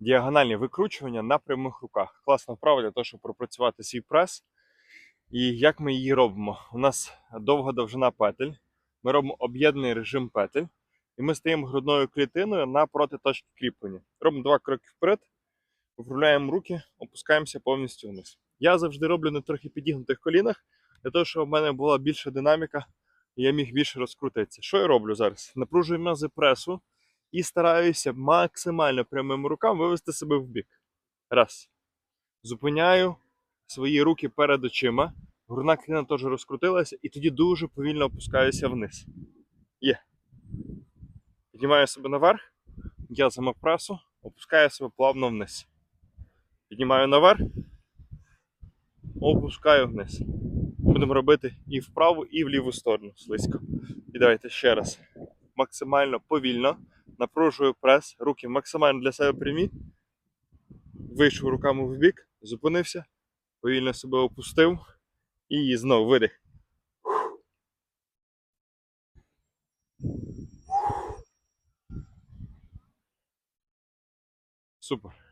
діагональні викручування на прямих руках. Класна вправа для того, щоб пропрацювати свій прес. І як ми її робимо? У нас довга довжина петель. Ми робимо об'єднаний режим петель. І ми стоїмо грудною клітиною напроти точки кріплення. Робимо два кроки вперед, вправляємо руки, опускаємося повністю вниз. Я завжди роблю на трохи підігнутих колінах, для того, щоб в мене була більша динаміка, і я міг більше розкрутитися. Що я роблю зараз? Напружую м'язи пресу і стараюся максимально прямими руками вивести себе в бік. Раз. Зупиняю свої руки перед очима. Грудна клітина теж розкрутилася, і тоді дуже повільно опускаюся вниз. Є. Піднімаю себе наверх, м'язами пресу, опускаю себе плавно вниз. Піднімаю наверх, опускаю вниз. Будемо робити і в праву, і в ліву сторону слизько. І давайте ще раз. Максимально повільно. Напружую прес, руки максимально для себе прямі. Вийшов руками в бік, зупинився, повільно себе опустив і знову видих. Супер.